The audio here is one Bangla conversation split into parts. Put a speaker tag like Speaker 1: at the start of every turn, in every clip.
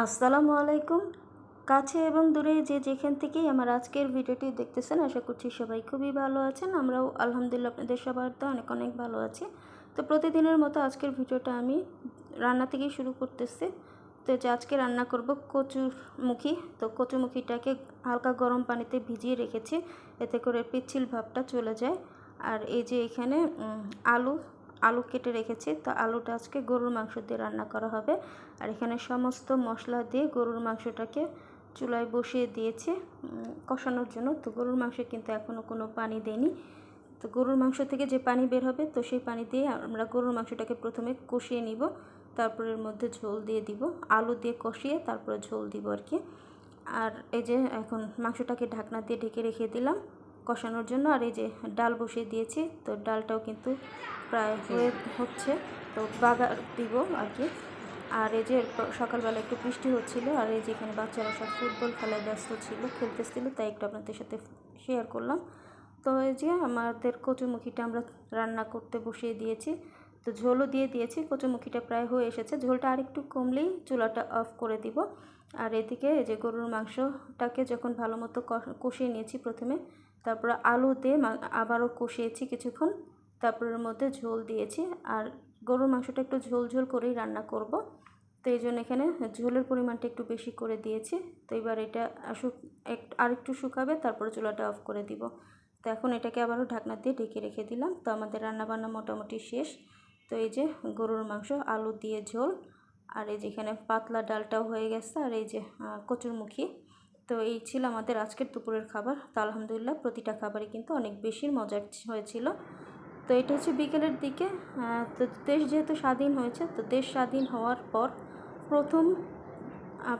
Speaker 1: আসসালামু আলাইকুম। কাছে এবং দূরে যে যেখান থেকেই আমার আজকের ভিডিওটি দেখতেছেন, আশা করছি সবাই খুবই ভালো আছেন। আমরাও আলহামদুলিল্লাহ আপনাদের সবার তো অনেক অনেক ভালো আছি। তো প্রতিদিনের মতো আজকের ভিডিওটা আমি রান্না থেকেই শুরু করতেছি। তো যে আজকে রান্না করব কচুরমুখী। তো কচুরমুখীটাকে হালকা গরম পানিতে ভিজিয়ে রেখেছি। এতে করে পিচ্ছিল ভাবটা চলে যায়। আর এই যে এখানে আলু আলু কেটে রেখেছি। তো আলুটা আজকে গরুর মাংস দিয়ে রান্না করা হবে। আর এখানে সমস্ত মশলা দিয়ে গরুর মাংসটাকে চুলায় বসিয়ে দিয়েছি কষানোর জন্য। তো গরুর মাংসে কিন্তু এখনও কোনো পানি দেয়নি। তো গরুর মাংস থেকে যে পানি বের হবে, তো সেই পানি দিয়ে আমরা গরুর মাংসটাকে প্রথমে কষিয়ে নিব। তারপর এর মধ্যে ঝোল দিয়ে দিব। আলু দিয়ে কষিয়ে তারপরে ঝোল দিব আর কি। আর এই যে এখন মাংসটাকে ঢাকনা দিয়ে ঢেকে রেখে দিলাম। কষানোর জন্য আর এই যে ডাল বসিয়ে দিয়েছি, তো ডালটাও কিন্তু প্রায় হয়ে হচ্ছে। তো বাগার দিব আর কি। আর এই যে সকালবেলা একটু বৃষ্টি হচ্ছিল, আর এই যে এখানে বাচ্চারা সব ফুটবল খেলায় ব্যস্ত ছিল, খেলতেছিল, তাই একটু আপনাদের সাথে শেয়ার করলাম। তো এই যে আমাদের কচুমুখিটা আমরা রান্না করতে বসিয়ে দিয়েছি। তো ঝোলও দিয়ে দিয়েছি, কচুমুখিটা প্রায় হয়ে এসেছে। ঝোলটা আরেকটু কমলেই চুলাটা অফ করে দিব। আর এদিকে এই যে গরুর মাংসটাকে যখন ভালো মতো কষিয়ে নিয়েছি প্রথমে তারপরে আলু দিয়ে মা- আবারও কষিয়েছি কিছুক্ষণ। তারপর এর মধ্যে ঝোল দিয়েছি। আর গরুর মাংসটা একটু ঝোল ঝোল করেই রান্না করব। তো এই জন্য এখানে ঝোলের পরিমাণটা একটু বেশি করে দিয়েছি। তো এবার এটা এক- আরেকটু শুকাবে, তারপরে চুলাটা অফ করে দিব। তো এখন এটাকে আবারও ঢাকনা দিয়ে ঢেকে রেখে দিলাম। তো আমাদের রান্নাবান্না মোটামুটি শেষ। তো এই যে গরুর মাংস, আলু দিয়ে ঝোল, আর এই যেখানে পাতলা ডালটাও হয়ে গেছে। আর এই যে কচুরমুখী। তো এই ছিল আমাদের আজকের দুপুরের খাবার। তো আলহামদুলিল্লাহ প্রতিটা খাবারই কিন্তু অনেক বেশি মজার হয়েছিল। তো এটা হচ্ছে বিকেলের দিকে। তো দেশ যেহেতু স্বাধীন হয়েছে, তো দেশ স্বাধীন হওয়ার পর প্রথম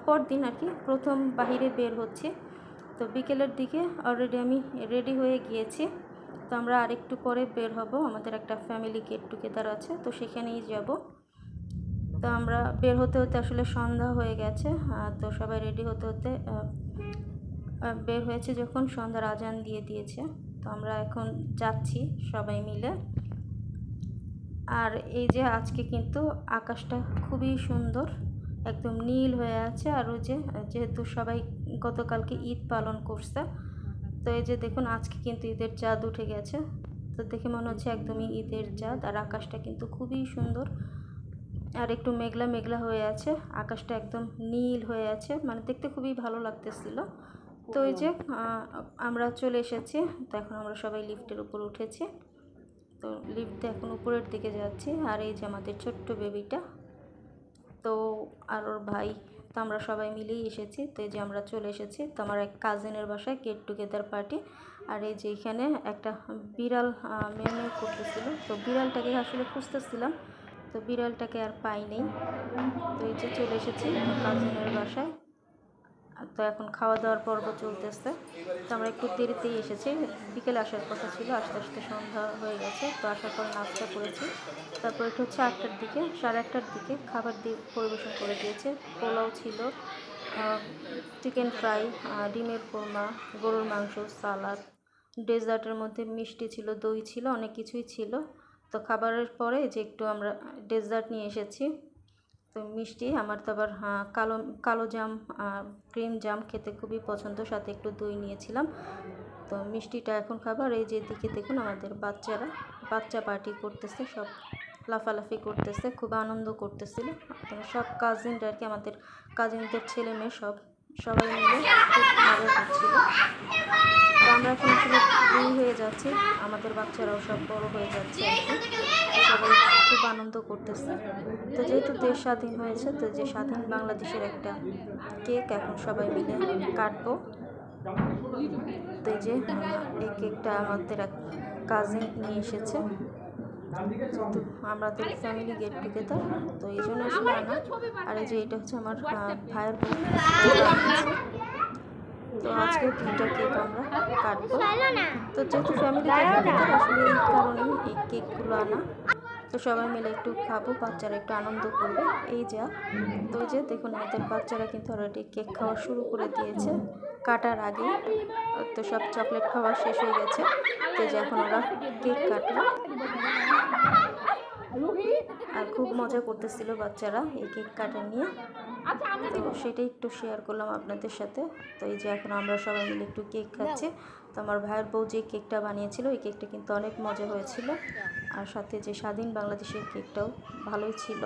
Speaker 1: পরদিন আর কি প্রথম বাহিরে বের হচ্ছে। তো বিকেলের দিকে অলরেডি আমি রেডি হয়ে গিয়েছি। তো আমরা আরেকটু পরে বের হব। আমাদের একটা ফ্যামিলি গেট টুগেদার আছে, তো সেখানেই যাব। তো আমরা বের হতে হতে আসলে সন্ধ্যা হয়ে গেছে। তো সবাই রেডি হতে হতে বের হয়েছে যখন সন্ধ্যার আজান দিয়ে দিয়েছে। তো আমরা এখন যাচ্ছি সবাই মিলে। আর এই যে আজকে কিন্তু আকাশটা খুবই সুন্দর, একদম নীল হয়ে আছে। আর ওই যে, যেহেতু সবাই গতকালকে ঈদ পালন করছে, তো এই যে দেখুন আজকে কিন্তু ঈদের চাঁদ উঠে গেছে। তো দেখে মনে হচ্ছে একদমই ঈদের চাঁদ আর আকাশটা কিন্তু খুবই সুন্দর। আর একটু মেঘলা মেঘলা হয়ে আছে, আকাশটা একদম নীল হয়ে আছে মানে দেখতে খুবই ভালো লাগতেছিল। তো এই যে আমরা চলে এসেছি, তো এখন আমরা সবাই লিফটের উপর উঠেছি। তো লিফটে এখন উপরের দিকে যাচ্ছি, আর এই যে আমাদের ছোট্ট বেবিটা। তো আর ওর ভাই, তো আমরা সবাই মিলেই এসেছি। তো এই যে আমরা চলে এসেছি, তো আমার এক কাজিনের বাসায় গেট টুগেদার পার্টি আর এই যে এখানে একটা বিড়াল মেয়ে মেয়ে করতেছিল। তো বিড়ালটাকে আসলে খুঁজতেছিলাম তো বিড়ালটাকে আর পাই নেই। তো এই যে চলে এসেছি কাজিনের বাসায়। তো এখন খাওয়া দাওয়ার পর্ব চলতেছে। তো আমরা একটু দেরিতেই এসেছি। বিকেলে আসার কথা ছিল, আস্তে আস্তে সন্ধ্যা হয়ে গেছে। তো আসার পর নাস্তা করেছি। তারপর এটা হচ্ছে আটটার দিকে, সাড়ে আটটার দিকে খাবার দিয়ে পরিবেশন করে দিয়েছে। পোলাও ছিল চিকেন ফ্রাই ডিমের কোরমা, গরুর মাংস, সালাদ, ডেজার্টের মধ্যে মিষ্টি ছিল, দই ছিল, অনেক কিছুই ছিল। তো খাবারের পরে যে একটু আমরা ডেজার্ট নিয়ে এসেছি তো মিষ্টি আমার তো আবার হ্যাঁ, কালো কালো জাম ক্রিম জাম খেতে খুবই পছন্দ সাথে একটু দই নিয়েছিলাম। তো মিষ্টিটা এখন খাবার এই যে দিকে দেখুন আমাদের বাচ্চারা বাচ্চা পার্টি করতেছে সব লাফালাফি করতেছে খুব আনন্দ করতেছিল। সব কাজিনরা আর কি আমাদের কাজিনদের ছেলে মেয়ে সব সবাই মিলে খুব মজা করছিল তো আমরা এখন আসলে দুই হয়ে যাচ্ছি। আমাদের বাচ্চারাও সব বড় হয়ে যাচ্ছে সবাই খুব আনন্দ করতেছে। তো যেহেতু দেশ স্বাধীন হয়েছে, তো যে স্বাধীন বাংলাদেশের একটা কেক এখন সবাই মিলে কাটবো। তো এই যে, এই কেকটা আমাদের এক কাজিন নিয়ে এসেছে। যেহেতু তো ফ্যামিলি গেট টুগেদার তো এই জন্য আসলে আনা আর এই যে এটা হচ্ছে আমার ভাইয়ের বোন তো আজকে তিনটা কেক আমরা কাটবো। তো যেহেতু ফ্যামিলি গেট টুগেদার আসলে এই কারণে এই কেকগুলো আনা। তো সবাই মিলে একটু খাব, বাচ্চারা একটু আনন্দ করবে। এই যা। তো যে দেখুন, আমাদের বাচ্চারা কিন্তু অলরেডি কেক খাওয়া শুরু করে দিয়েছে। কাটার আগে তো সব চকলেট খাওয়া শেষ হয়ে গেছে। তো যে এখন ওরা কেক কাটলো। আর খুব মজা করতেছিল বাচ্চারা এই কেক কাটা নিয়ে। তো সেটাই একটু শেয়ার করলাম আপনাদের সাথে। তো এই যে এখন আমরা সবাই মিলে একটু কেক খাচ্ছি। তো আমার ভাইয়ের বউ যে কেকটা বানিয়েছিল ওই কেকটা কিন্তু অনেক মজা হয়েছিল। আর সাথে যে স্বাধীন বাংলাদেশের কেকটাও ভালোই ছিল।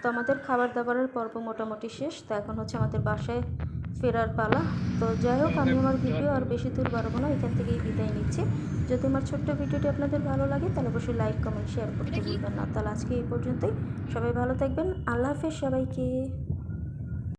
Speaker 1: তো আমাদের খাবার দাবারের পর্ব মোটামুটি শেষ। তো এখন হচ্ছে আমাদের বাসায় ফেরার পালা। তো যাই হোক আমি আমার ভিডিও আর বেশি দূর বাড়বো না। এখান থেকেই বিদায় নিচ্ছি। যদি আমার ছোট্ট ভিডিওটি আপনাদের ভালো লাগে তাহলে অবশ্যই লাইক কমেন্ট শেয়ার করতে ভুলবেন না। তাহলে আজকে এই পর্যন্তই। সবাই ভালো থাকবেন। আল্লাহ হাফেজ সবাইকে।